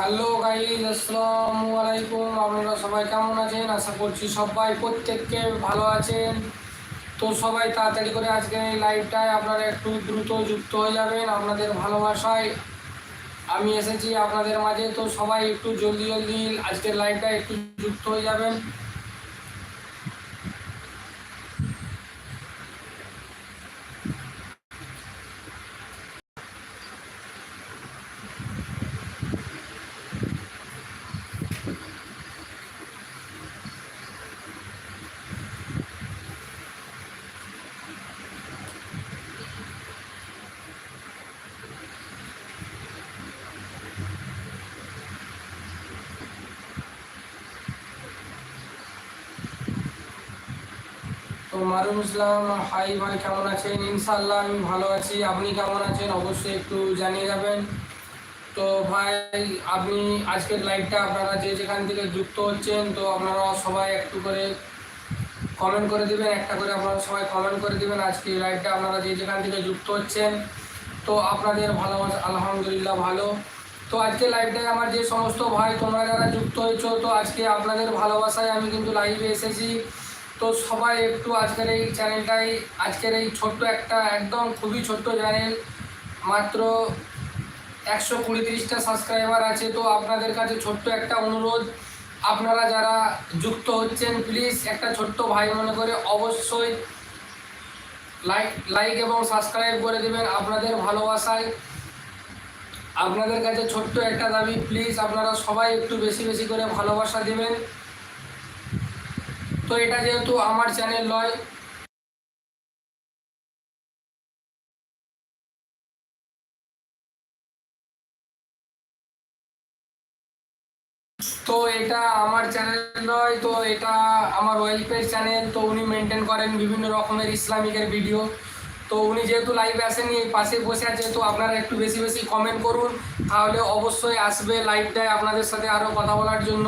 Hello guys, আসসালামু আলাইকুম। আপনারা সবাই কেমন আছেন? আশা করছি সবাই প্রত্যেককে ভালো আছেন। তো সবাই তাড়াতাড়ি করে আজকে এই লাইভটায় আপনারা একটু দ্রুত যুক্ত হয়ে যাবেন আপনাদের ভালোবাসায়। আমি এসেছি আপনাদের মাঝে, তো সবাই একটু জলদি জলদি আজকের লাইভটায় একটু যুক্ত হয়ে যাবেন। তো মারুম ইসলাম, হাই ভাই, কেমন আছেন? ইনশাল্লাহ আমি ভালো আছি। আপনি কেমন আছেন? অবশ্যই একটু জানিয়ে যাবেন। তো ভাই, আপনি আজকের লাইভটা আপনারা যে যেখান থেকে যুক্ত হচ্ছেন, তো আপনারা সবাই একটু করে কমেন্ট করে দিবেন, একটা করে আপনারা সবাই কমেন্ট করে দিবেন। আজকে লাইভটা আপনারা যে যেখান থেকে যুক্ত হচ্ছেন, তো আপনাদের ভালোবাসা আলহামদুলিল্লাহ ভালো। তো আজকে লাইভটায় আমার যে সমস্ত ভাই, তোমরা যারা যুক্ত হয়েছো, তো আজকে আপনাদের ভালোবাসায় আমি কিন্তু লাইভে এসেছি। তো সবাই একটু আজকের এই চ্যানেলটাই, আজকের এই ছোট্ট একটা, একদম খুবই ছোট্ট চ্যানেল, মাত্র একশো কুড়ি তিরিশটা সাবস্ক্রাইবার আছে, তো আপনাদের কাছে ছোট্ট একটা অনুরোধ। আপনারা যারা যুক্ত হচ্ছেন প্লিজ একটা ছোট্ট ভাই মনে করে অবশ্যই লাইক লাইক এবং সাবস্ক্রাইব করে দেবেন আপনাদের ভালোবাসায়। আপনাদের কাছে ছোট্ট একটা দাবি প্লিজ আপনারা সবাই একটু বেশি বেশি করে ভালোবাসা দিবেন। তো এটা যেহেতু আমার চ্যানেল নয়, তো এটা আমার চ্যানেল নয়, তো এটা আমার ওয়াইফের চ্যানেল তো উনি মেনটেন করেন বিভিন্ন রকমের ইসলামিকের ভিডিও তো উনি যেহেতু লাইভে আসেনি পাশে বসে আছে, তো আপনারা একটু বেশি বেশি কমেন্ট করুন, তাহলে অবশ্যই আসবে লাইভটায় আপনাদের সাথে আরও কথা বলার জন্য।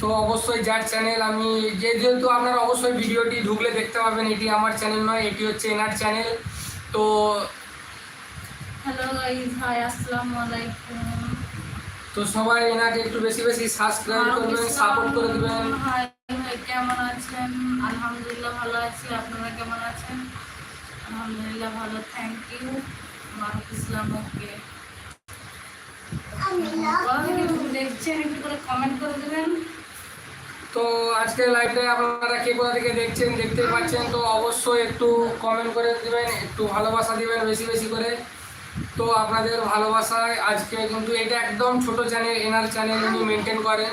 তো অবশ্যই যার চ্যানেল আমি যে যেহেতু আপনারা অবশ্যই ভিডিওটি ঢুকলে দেখতে পাবেন এটি আমার চ্যানেল নয় এটি হচ্ছে এনার চ্যানেল তো হ্যালো হাই আসসালামু আলাইকুম তো সবাই এনাকে একটু বেশি বেশি সাবস্ক্রাইব করবেন সাপোর্ট করে দেবেন। হাই ভাই কেমন আছেন? আলহামদুলিল্লাহ ভালো আছি। আপনারা কেমন আছেন? আলহামদুলিল্লাহ ভালো থ্যাংক ইউ মারুফ ইসলাম ওকে দেখছেন একটু করে কমেন্ট করে দেবেন। তো আজকের লাইভটায় আপনারা কে কোথা থেকে দেখছেন দেখতে পাচ্ছেন তো অবশ্যই একটু কমেন্ট করে দেবেন একটু ভালোবাসা দিবেন বেশি বেশি করে। তো আপনাদের ভালোবাসায় আজকে কিন্তু এটা একদম ছোট চ্যানেল এনার চ্যানেল উনি মেনটেন করেন।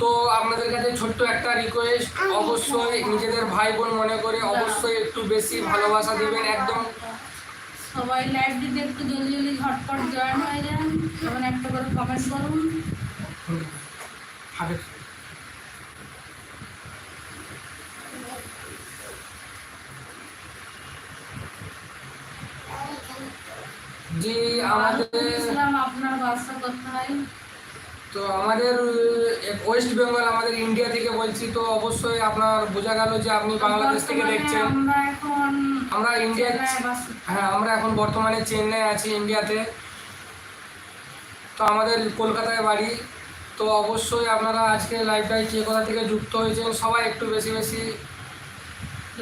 তো আপনাদের কাছে ছোট্ট একটা রিকোয়েস্ট অবশ্যই নিজেদের ভাই বোন মনে করে অবশ্যই একটু বেশি ভালোবাসা দেবেন একদম। সবাই লাইভ দিতে একটু জলদি জলদি ঝটপট জয়েন হয়ে যান। এবং একটা করে কমেন্ট করুন। জি আমাদের ইসলাম আপনার বাসা কোথায়? তো আমাদের ওয়েস্ট বেঙ্গল আমাদের ইন্ডিয়া থেকে বলছি তো অবশ্যই আপনার বোঝা গেল যে আপনি বাংলাদেশ থেকে দেখছেন। আমরা ইন্ডিয়া হ্যাঁ আমরা এখন বর্তমানে চেন্নাই আছি ইন্ডিয়াতে। তো আমাদের কলকাতায় বাড়ি। তো অবশ্যই আপনারা আজকে লাইভটাই কে কোথা থেকে যুক্ত হয়েছেন সবাই একটু বেশি বেশি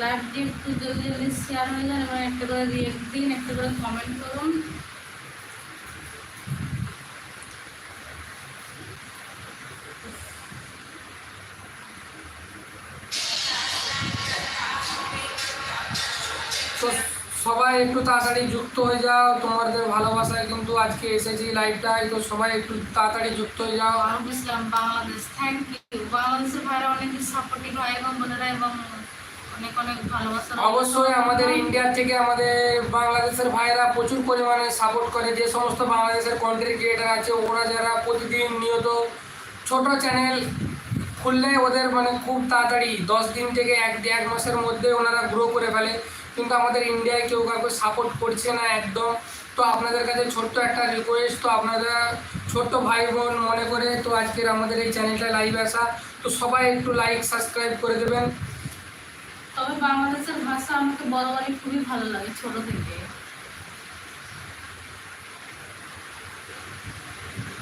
লাইভটি একটু জলদি জলদি শেয়ার হয়ে যান এবং একটা করে দিন একটা করে কমেন্ট করুন। সবাই একটু তাড়াতাড়ি যুক্ত হয়ে যাও তোমাদের ভালোবাসায় কিন্তু আজকে এসেছি লাইভটাই তো সবাই একটু তাড়াতাড়ি যুক্ত হয়ে যাও। ইসলাম বাংলাদেশ থ্যাংক ইউ বাংলাদেশের ভাইরা অনেক সাপোর্টিভ হয় এবং বোনেরা এবং অনেক অনেক ভালোবাসা অবশ্যই আমাদের ইন্ডিয়ার থেকে আমাদের বাংলাদেশের ভাইরা প্রচুর পরিমাণে সাপোর্ট করে যে সমস্ত বাংলাদেশের কন্টেন্ট ক্রিয়েটার আছে ওরা যারা প্রতিদিন নিয়ত ছোট চ্যানেল খুললে ওদের মানে খুব তাড়াতাড়ি দশ দিন থেকে এক এক মাসের মধ্যে ওনারা গ্রো করে ফেলে। কিন্তু আমাদের ইন্ডিয়ায় কেউ কাউকে সাপোর্ট করছে না একদম। তো আপনাদের কাছে ছোট্ট একটা রিকোয়েস্ট তো আপনারা ছোট্ট ভাই বোন মনে করে তো আজকের আমাদের এই চ্যানেলটা লাইভ আসা। তো সবাই একটু লাইক সাবস্ক্রাইব করে দেবেন। তবে বাংলাদেশের ভাষা আমাকে বরাবরই খুবই ভালো লাগে ছোট থেকে।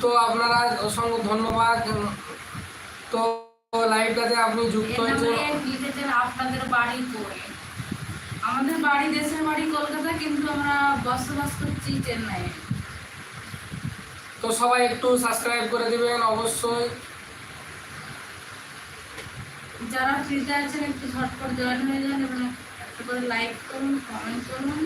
তো আপনারা অসংখ্য ধন্যবাদ। তো লাইভটাতে আপনি যুক্ত হয়েছেন। আপনাদের বাড়ি কই আমাদের বাড়ি দেশের বাড়ি কলকাতা কিন্তু আমরা বসবাস করছি চেন্নাই তো সবাই একটু সাবস্ক্রাইব করে দিবেন অবশ্যই। যারা ফ্রিতে আছেন একটু ঝটপট জয়েন হয়ে যান এবং একটা করে লাইক করুন কমেন্ট করুন।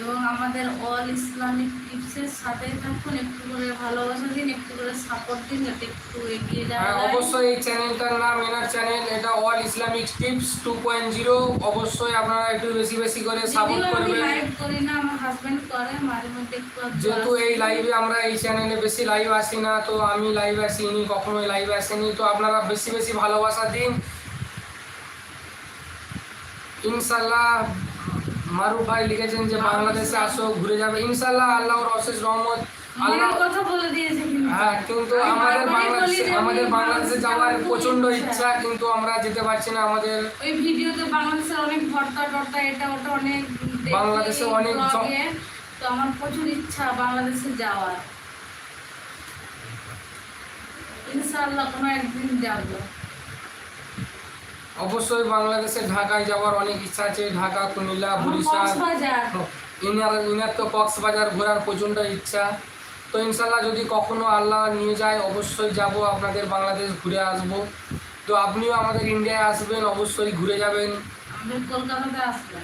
এবং আমাদের অল ইসলামিক টিপসের সাথে থাকুন একটু করে ভালোবাসা দিন একটু করে সাপোর্ট দিন যাতে একটু এগিয়ে যাওয়া হ্যাঁ। অবশ্যই এই চ্যানেলটার নাম এনার চ্যানেল এটা All Islamic Tips two point zero অবশ্যই আপনারা একটু বেশি বেশি করে সাপোর্ট করবেন। লাইভ করি না আমার হাজবেন্ড করে মাঝে মধ্যে একটু যেহেতু এই লাইভে আমরা এই চ্যানেলে বেশি লাইভ আসি না তো আমি লাইভ আসিনি কখনোই লাইভ আসিনি। তো আপনারা বেশি বেশি ভালোবাসা দিন। ইনশাল্লাহ মারুফ ভাই লিখেছেন যে বাংলাদেশে আসো ঘুরে যাবে। ইনশাল্লাহ আল্লাহর অশেষ রহমত আল্লাহ কথা বলে দিয়েছে হ্যাঁ কিন্তু আমাদের বাংলাদেশে আমাদের বাংলাদেশে যাওয়ার প্রচণ্ড ইচ্ছা কিন্তু আমরা যেতে পারছি না। আমাদের ওই ভিডিওতে বাংলাদেশের অনেক ভর্তা টর্তা এটা ওটা অনেক বাংলাদেশে অনেক তো আমার প্রচুর ইচ্ছা বাংলাদেশে যাওয়ার। ইনশাআল্লাহ কোনো একদিন যাব। অবশ্যই বাংলাদেশে ঢাকায় যাওয়ার অনেক ইচ্ছা আছে। ঢাকা কুমিল্লা বরিশাল। কক্সবাজার। ইনার ইনার তো কক্সবাজার ঘোরার প্রচণ্ড ইচ্ছা। তো ইনশাল্লাহ যদি কখনো আল্লাহ নিয়ে যায় অবশ্যই যাব আপনাদের বাংলাদেশ ঘুরে আসব। তো আপনিও আমাদের ইন্ডিয়ায় আসবেন অবশ্যই ঘুরে যাবেন। কলকাতাতে আসবে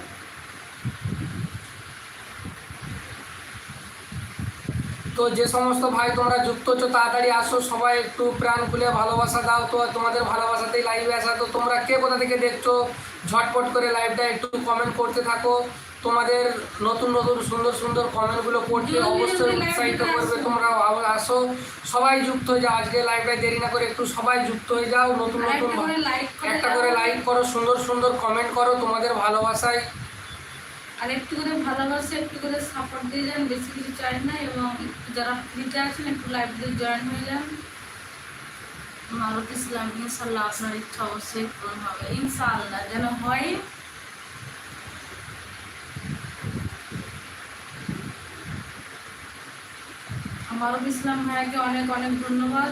তো যে সমস্ত ভাই তোমরা যুক্ত হচ্ছ তাড়াতাড়ি আসো। সবাই একটু প্রাণ খুলে ভালোবাসা দাও তো তোমাদের ভালোবাসাতেই লাইভে আসা তো তোমরা কে কোথা থেকে দেখছ ঝটপট করে লাইভটা একটু কমেন্ট করতে থাকো। তোমাদের নতুন নতুন সুন্দর সুন্দর কমেন্টগুলো পড়তে অবশ্যই উৎসাহিত করবে তোমরা আসো। সবাই যুক্ত হয়ে যাও আজকে লাইভটায় দেরি না করে একটু সবাই যুক্ত হয়ে যাও। নতুন নতুন একটা করে লাইক করো সুন্দর সুন্দর কমেন্ট করো। তোমাদের ভালোবাসায় আর একটু করে ভালোবাসে, একটু করে সাপোর্ট দিয়ে যান, বেশি কিছু চাই না এবং যারা ফ্রিতে আছেন, একটু দিয়ে জয়েন হয়ে যান। মারুত ইসলাম ইনশাল্লাহ আপনার ইচ্ছা অবশ্যই পূরণ হবে। ইনশাআল্লাহ যেন হয়। মারুত ইসলাম ভাইয়াকে অনেক অনেক ধন্যবাদ।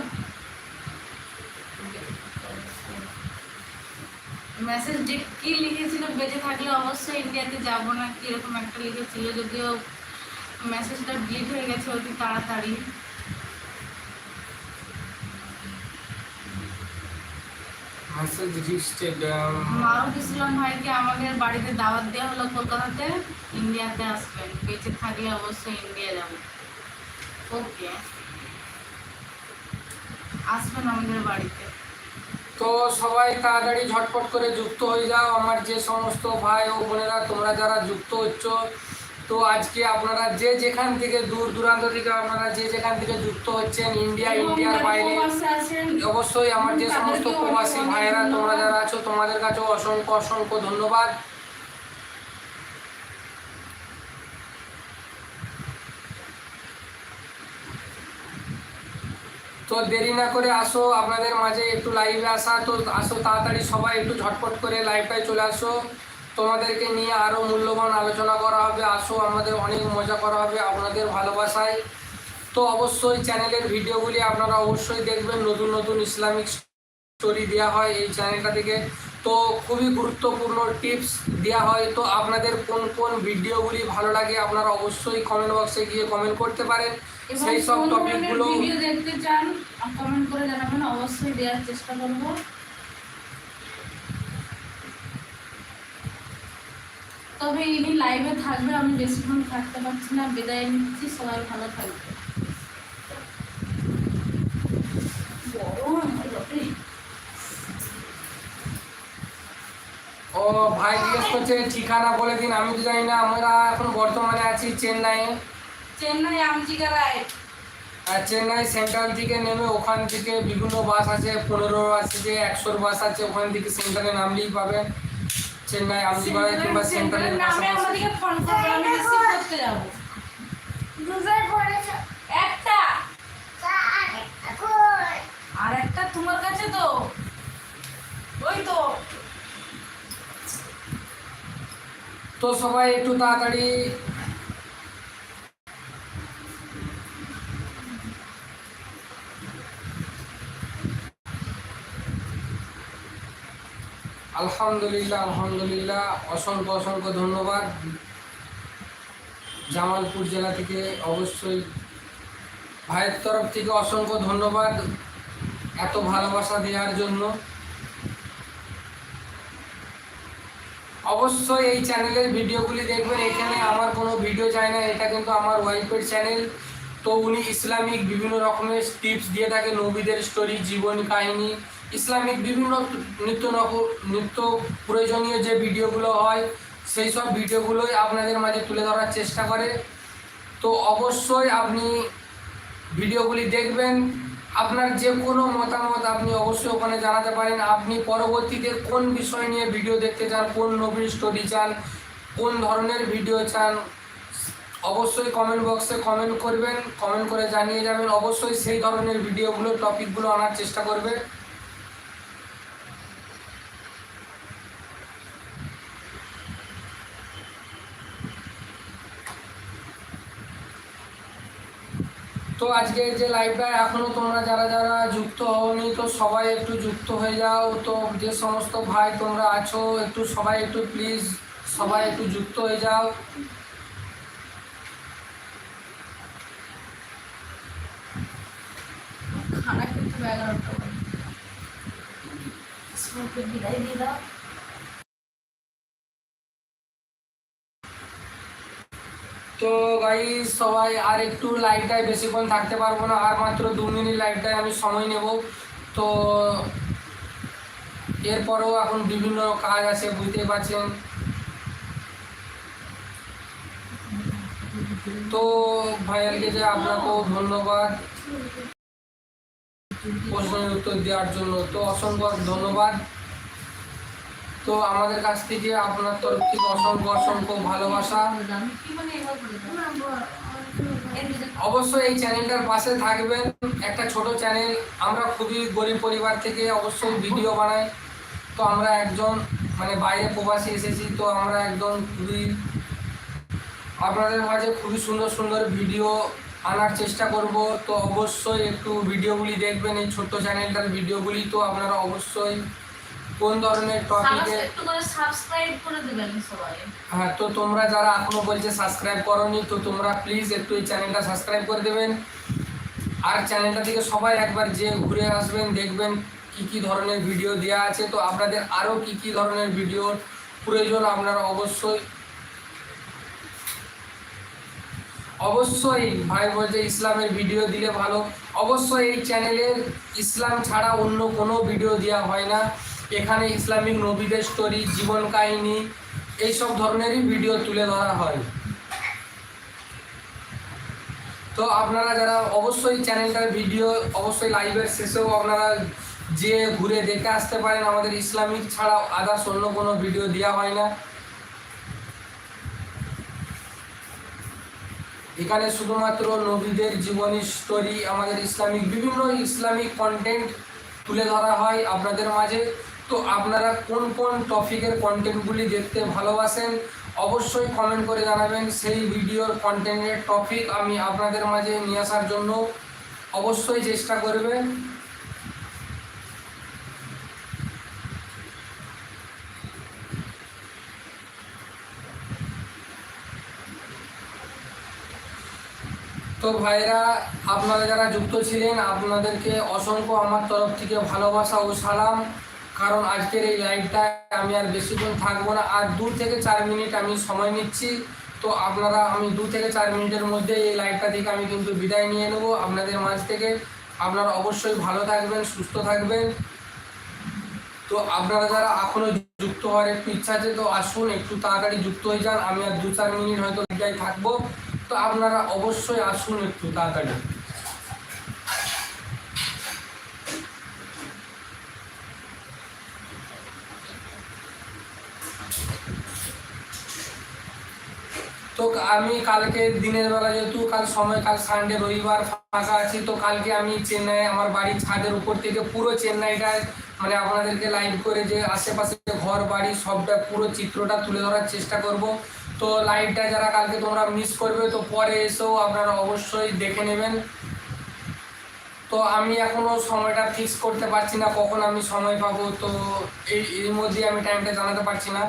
মেসেজ যে কি লিখেছিল বেঁচে থাকলে অবশ্যই ইন্ডিয়াতে যাব না কি এরকম একটা লিখেছিল যদিও মেসেজটা ডিলিট হয়ে গেছে অতি তাড়াতাড়ি। মারুফ ইসলাম ভাইকে আমাদের বাড়িতে দাওয়াত দেওয়া হলো কলকাতাতে ইন্ডিয়াতে আসবেন। বেঁচে থাকলে অবশ্যই ইন্ডিয়া যাব ওকে আসবেন আমাদের বাড়িতে। তো সবাই তাড়াতাড়ি ঝটপট করে যুক্ত হয়ে যাও। আমার যে সমস্ত ভাই ও বোনেরা তোমরা যারা যুক্ত হচ্ছ তো আজকে আপনারা যে যেখান থেকে দূর দূরান্ত থেকে আপনারা যে যেখান থেকে যুক্ত হচ্ছেন ইন্ডিয়া ইন্ডিয়ার যারা বাইরে অবশ্যই আমার যে সমস্ত প্রবাসী ভাইয়েরা তোমরা যারা আছো তোমাদের কাছেও অসংখ্য অসংখ্য ধন্যবাদ। তো দেরি না করে আসো, আপনাদের মাঝে একটু লাইভে আসা, তো আসো তাড়াতাড়ি, সবাই একটু ঝটপট করে লাইভটায় চলে আসো। তোমাদেরকে নিয়ে আরও মূল্যবান আলোচনা করা হবে, আসো, আমাদের অনেক মজা করা হবে আপনাদের ভালোবাসায়। তো অবশ্যই চ্যানেলের ভিডিওগুলি আপনারা অবশ্যই দেখবেন, নতুন নতুন ইসলামিক স্টোরি দেওয়া হয় এই চ্যানেলটা থেকে। তো খুবই গুরুত্বপূর্ণ টিপস দেওয়া হয়, তো আপনাদের কোন কোন ভিডিওগুলি ভালো লাগে আপনারা অবশ্যই কমেন্ট বক্সে গিয়ে কমেন্ট করতে পারেন। সেই সব টপিকগুলো ভিডিও দেখতে চান কমেন্ট করে জানাবেন অবশ্যই দেওয়ার চেষ্টা করব। তবে ইনি লাইভে থাকবে আমি বেশিক্ষণ থাকতে পারছি না বিদায় নিচ্ছি সবাই ভালো থাকবে। ও ভাই জিজ্ঞেস করছে ঠিকানা বলে দিন আমি তো জানি না আমরা এখন বর্তমানে আছি চেন্নাইয়ে। চেন্নাই আমজিগারায় আর চেন্নাই সেন্ট্রাল থেকে নেমে ওখান থেকে বিভিন্ন বাস আছে পনেরো আছে যে একশোর বাস আছে ওখান থেকে সেন্ট্রালে নামলেই পাবেন চেন্নাই আমজিপাড়ায় কিংবা ফোন রিসিভ করতে যাব। একটা। আর একটা তোমার কাছে তো। ওই তো। তো সবাই একটু তাড়াতাড়ি আলহামদুলিল্লাহ আলহামদুলিল্লাহ, অসংখ্য অসংখ্য ধন্যবাদ। জামালপুর জেলা থেকে অবশ্যই ভাইয়ের তরফ থেকে অসংখ্য ধন্যবাদ এত ভালোবাসা দেওয়ার জন্য। অবশ্যই এই চ্যানেলের ভিডিওগুলি দেখবেন, এখানে আমার কোনো ভিডিও চাই না, এটা কিন্তু আমার ওয়াইফের চ্যানেল। তো উনি ইসলামিক বিভিন্ন রকমের টিপস দিয়ে থাকে, নবীদের স্টোরি, জীবন কাহিনী ইসলামিক বিভিন্ন নিত্য নিত্য প্রয়োজনীয় যে ভিডিওগুলো হয়, সেই সব ভিডিওগুলোই আপনাদের মাঝে তুলে ধরার চেষ্টা করে। তো অবশ্যই আপনি ভিডিওগুলি দেখবেন। আপনার যে কোনো মতামত আপনি অবশ্যই ওখানে জানাতে পারেন। আপনি পরবর্তীতে কোন বিষয় নিয়ে ভিডিও দেখতে চান, কোন নবীর স্টোরি চান, কোন ধরনের ভিডিও চান, অবশ্যই কমেন্ট বক্সে কমেন্ট করবেন। কমেন্ট করে জানিয়ে যাবেন। অবশ্যই সেই ধরনের ভিডিওগুলো টপিকগুলো আনার চেষ্টা করবে। তো আজকে যে লাইভটা এখনও তোমরা যারা যারা যুক্ত হওনি, তো সবাই একটু যুক্ত হয়ে যাও। তো যে সমস্ত ভাই তোমরা আছো, একটু সবাই একটু প্লিজ সবাই একটু যুক্ত হয়ে যাও। খানা হবে এগারোটা বিদায় দিয়ে দাও। তো গাই সবাই আর একটু লাইভটায় বেশিক্ষণ থাকতে পারব না, আর মাত্র দু মিনিট লাইভটায় আমি সময় নেব। তো এরপরেও এখন বিভিন্ন কাজ আছে বুঝতে পারছেন। তো ভাইয়ালকে যে আপনাকেও ধন্যবাদ। প্রশ্নের উত্তর দেওয়ার জন্য তো অসংখ্য ধন্যবাদ। তো আমাদের কাছ থেকে আপনার তরফ থেকে অসংখ্য অসংখ্য ভালোবাসা। অবশ্যই এই চ্যানেলটার পাশে থাকবেন। একটা ছোট চ্যানেল, আমরা খুবই গরিব পরিবার থেকে অবশ্যই ভিডিও বানাই। তো আমরা একজন মানে বাইরে প্রবাসী এসেছি, তো আমরা একদম খুবই, আপনাদের মাঝে খুবই সুন্দর সুন্দর ভিডিও আনার চেষ্টা করব। তো অবশ্যই একটু ভিডিওগুলি দেখবেন এই ছোট্ট চ্যানেলটার ভিডিওগুলি। তো আপনারা অবশ্যই কোন ধরনের টপিকে একটু করে সাবস্ক্রাইব করে দেবেন সবাই। হ্যাঁ তো তোমরা যারা এখনও বলছে সাবস্ক্রাইব করনি তো তোমরা প্লিজ একটু এই চ্যানেলটা সাবস্ক্রাইব করে দেবেন। আর চ্যানেলটা থেকে সবাই একবার যে ঘুরে আসবেন দেখবেন কি কি ধরনের ভিডিও দেওয়া আছে। তো আপনাদের আরও কি কি ধরনের ভিডিওর প্রয়োজন আপনারা অবশ্যই অবশ্যই ভাই বলছে ইসলামের ভিডিও দিলে ভালো। অবশ্যই এই চ্যানেলের ইসলাম ছাড়া অন্য কোনো ভিডিও দেওয়া হয় না। এখানে ইসলামিক নবীদের স্টোরি জীবন কাহিনী, এইসব ধরনেরই ভিডিও তুলে ধরা হয়। তো আপনারা যারা অবশ্যই চ্যানেলটার ভিডিও অবশ্যই লাইভের শেষেও আপনারা যে ঘুরে দেখে আসতে পারেন। আমাদের ইসলামিক ছাড়া আদার্স অন্য কোনো ভিডিও দেওয়া হয় না। এখানে শুধুমাত্র নবীদের জীবনী স্টোরি আমাদের ইসলামিক বিভিন্ন ইসলামিক কন্টেন্ট তুলে ধরা হয় আপনাদের মাঝে। তো আপনারা কোন কোন টপিকের কন্টেন্টগুলি দেখতে ভালোবাসেন, অবশ্যই কমেন্ট করে জানাবেন। সেই ভিডিওর কন্টেন্টের টপিক আমি আপনাদের মাঝে নিয়ে আসার জন্য অবশ্যই চেষ্টা করবেন। তো ভাইরা, আপনারা যারা যুক্ত ছিলেন, আপনাদেরকে অসংখ্য আমার তরফ থেকে ভালোবাসা ও সালাম। কারণ আজকের এই লাইভটা আমি আর বেশিক্ষণ থাকব না। আর দু থেকে চার মিনিট আমি সময় নিচ্ছি। তো আপনারা, আমি দু থেকে চার মিনিটের মধ্যে এই লাইভটা থেকে আমি কিন্তু বিদায় নিয়ে নেব আপনাদের মাঝ থেকে। আপনারা অবশ্যই ভালো থাকবেন, সুস্থ থাকবেন। তো আপনারা যারা এখনও যুক্ত হওয়ার একটু ইচ্ছা আছে, তো আসুন, একটু তাড়াতাড়ি যুক্ত হয়ে যান। আমি আর দু চার মিনিট হয়তো বিদায় থাকব। তো আপনারা অবশ্যই আসুন একটু তাড়াতাড়ি। তো আমি কালকে দিনের বেলা যেহেতু, কাল সময়, কাল সানডে রবিবার ফাঁকা আছি, তো কালকে আমি চেন্নাই, আমার বাড়ির ছাদের উপর থেকে পুরো চেন্নাইটায় মানে আপনাদেরকে লাইভ করে যে আশেপাশে ঘর, বাড়ি, সবটা, পুরো চিত্রটা তুলে ধরার চেষ্টা করব। তো লাইভটা যারা কালকে তোমরা মিস করবে, তো পরে এসেও আপনারা অবশ্যই দেখে নেবেন। তো আমি এখনও সময়টা ফিক্স করতে পারছি না, কখন আমি সময় পাবো, তো এই এর মধ্যে আমি টাইমটা জানাতে পারছি না।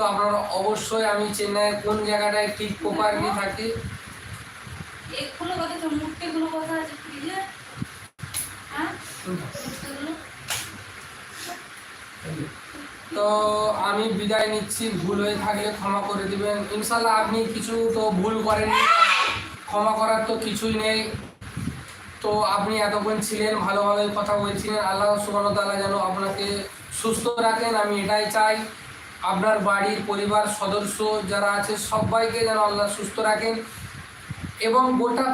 তো আপনারা অবশ্যই আমি চেন্নাইয়ের কোন জায়গাটায় ঠিক প্রপারলি থাকি? তো হ্যাঁ? তো আমি বিদায় নিচ্ছি ভুল হয়ে থাকলে ক্ষমা করে দিবেন। ইনশাল্লাহ আপনি কিছু তো ভুল করেননি। ক্ষমা করার তো কিছুই নেই। তো আপনি এতক্ষণ ছিলেন ভালোভাবে কথা বলছিলেন। আল্লাহ সুবাহতাল্লাহ যেন আপনাকে সুস্থ রাখেন। আমি এটাই চাই। আপনার বাড়ির পরিবার সদস্য যারা আছে, সবাইকে যেন আল্লাহ সুস্থ রাখেন এবং গোটা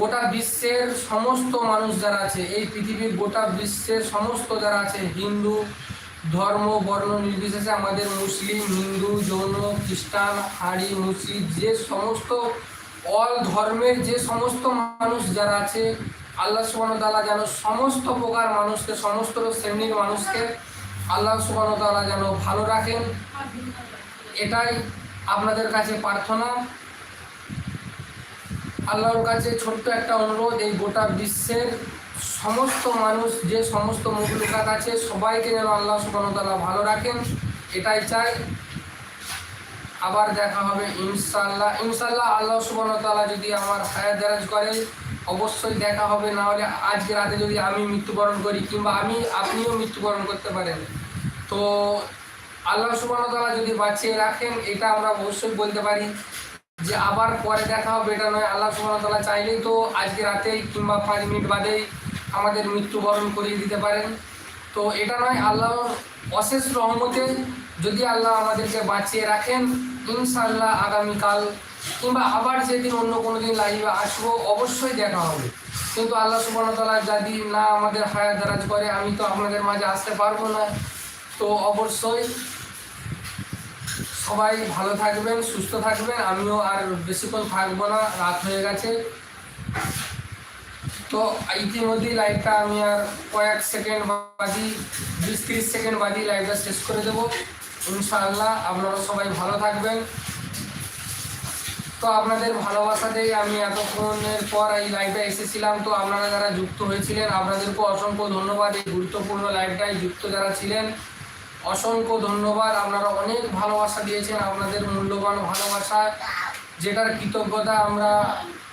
গোটা বিশ্বের সমস্ত মানুষ যারা আছে, এই পৃথিবীর গোটা বিশ্বের সমস্ত যারা আছে, হিন্দু, ধর্ম, বর্ণ নির্বিশেষে আমাদের মুসলিম, হিন্দু, জৈন, খ্রিস্টান, হাড়ি, মুসলিম, যে সমস্ত অল ধর্মের যে সমস্ত মানুষ যারা আছে, আল্লাহ সুবাহতাল্লাহ যেন সমস্ত প্রকার মানুষকে, সমস্ত শ্রেণির মানুষকে আল্লাহ সুবাহতাল্লাহ যেন ভালো রাখেন। এটাই আপনাদের কাছে প্রার্থনা। আল্লাহর কাছে ছোট্ট একটা অনুরোধ, এই গোটা বিশ্বের সমস্ত মানুষ, যে সমস্ত মুখলুকাত আছে, সবাইকে যেন আল্লাহ সুবাহতাল্লাহ ভালো রাখেন। এটাই চাই। আবার দেখা হবে ইনশাল্লাহ ইনশাল্লাহ আল্লাহ সুবাহতাল্লাহ যদি আমার হায়াত দারাজ করে অবশ্যই দেখা হবে, না হলে আজকে রাতে যদি আমি মৃত্যুবরণ করি কিংবা আমি, আপনিও মৃত্যুবরণ করতে পারেন। তো আল্লাহ সুবাহতাল্লাহ যদি বাঁচিয়ে রাখেন, এটা আমরা অবশ্যই বলতে পারি যে আবার পরে দেখা হবে, এটা নয়। আল্লাহ সুবাহতাল্লাহ চাইলেই তো আজকে রাতেই কিংবা পাঁচ মিনিট বাদেই আমাদের মৃত্যুবরণ করিয়ে দিতে পারেন। তো এটা নয় আল্লাহ অশেষ রহমতে যদি আল্লাহ আমাদেরকে বাঁচিয়ে রাখেন ইনশাল্লাহ আগামীকাল কিংবা আবার যেদিন অন্য কোনো দিন লাইভে আসব, অবশ্যই দেখা হবে। কিন্তু আল্লাহ সুবাহতাল্লাহ যদি না আমাদের হায়াত দারাজ করে, আমি তো আপনাদের মাঝে আসতে পারব না। তো অবশ্যই সবাই ভালো থাকবেন, সুস্থ থাকবেন। আমিও আর বেশিক্ষণ থাকব না, রাত হয়ে গেছে। তো ইতিমধ্যেই লাইভটা আমি আর কয়েক সেকেন্ড বাদি বিশ তিরিশ সেকেন্ড বাদি লাইভটা শেষ করে দেবো। ইনশাআল্লাহ আপনারা সবাই ভালো থাকবেন। তো আপনাদের ভালোবাসাতেই আমি এতক্ষণের পর এই লাইভে এসেছিলাম। তো আপনারা যারা যুক্ত হয়েছিলেন, আপনাদেরকে অসংখ্য ধন্যবাদ। এই গুরুত্বপূর্ণ লাইভটায় যুক্ত যারা ছিলেন, অসংখ্য ধন্যবাদ। আপনারা অনেক ভালোবাসা দিয়েছেন আপনাদের মূল্যবান ভালোবাসা, যেটার কৃতজ্ঞতা আমরা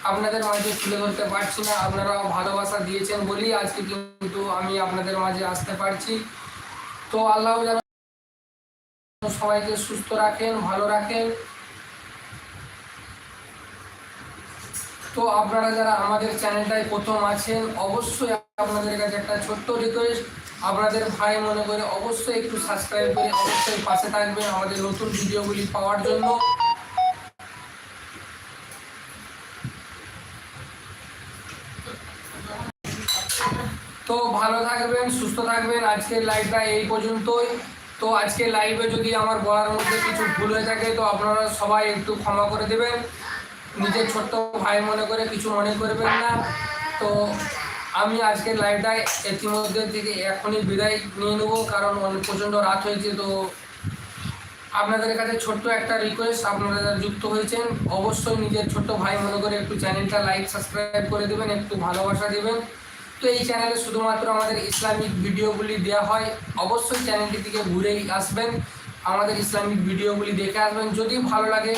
আপনাদের মাঝে তুলে ধরতে পারছি না। আপনারা ভালোবাসা দিয়েছেন বলেই আজকে কিন্তু আমি আপনাদের মাঝে আসতে পারছি। তো আল্লাহ যেন সবাইকে সুস্থ রাখেন, ভালো রাখেন। তো আপনারা যারা আমাদের চ্যানেলটায় প্রথম আছেন, অবশ্যই আপনাদের কাছে একটা ছোট্ট রিকোয়েস্ট আপনাদের ভাই মনে করে অবশ্যই একটু সাবস্ক্রাইব করে অবশ্যই পাশে থাকবেন আমাদের নতুন ভিডিওগুলি পাওয়ার জন্য। তো ভালো থাকবেন, সুস্থ থাকবেন। আজকের লাইভটা এই পর্যন্তই। তো আজকে লাইভে যদি আমার বলার মধ্যে কিছু ভুল হয়ে থাকে, তো আপনারা সবাই একটু ক্ষমা করে দেবেন। নিজের ছোট্ট ভাই মনে করে কিছু মনে করবেন না। তো আমি আজকের লাইভটা ইতিমধ্যে থেকে এখনই বিদায় নিয়ে নেব, কারণ অনেক প্রচণ্ড রাত হয়েছে। তো আপনাদের কাছে ছোট্ট একটা রিকোয়েস্ট আপনারা যুক্ত হয়েছেন, অবশ্যই নিজের ছোট্ট ভাই মনে করে একটু চ্যানেলটা লাইক সাবস্ক্রাইব করে দেবেন, একটু ভালোবাসা দেবেন। তো এই চ্যানেলে শুধুমাত্র আমাদের ইসলামিক ভিডিওগুলি দেওয়া হয়। অবশ্যই চ্যানেলটি থেকে ঘুরেই আসবেন। আমাদের ইসলামিক ভিডিওগুলি দেখে আসবেন। যদি ভালো লাগে,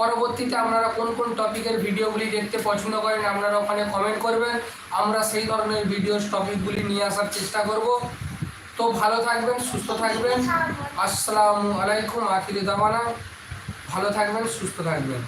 পরবর্তীতে আপনারা কোন কোন টপিকের ভিডিওগুলি দেখতে পছন্দ করেন, আপনারা ওখানে কমেন্ট করবেন। আমরা সেই ধরনের ভিডিও টপিকগুলি নিয়ে আসার চেষ্টা করব। তো ভালো থাকবেন, সুস্থ থাকবেন। আসসালামু আলাইকুম, আখিরি দামানা ভালো থাকবেন, সুস্থ থাকবেন।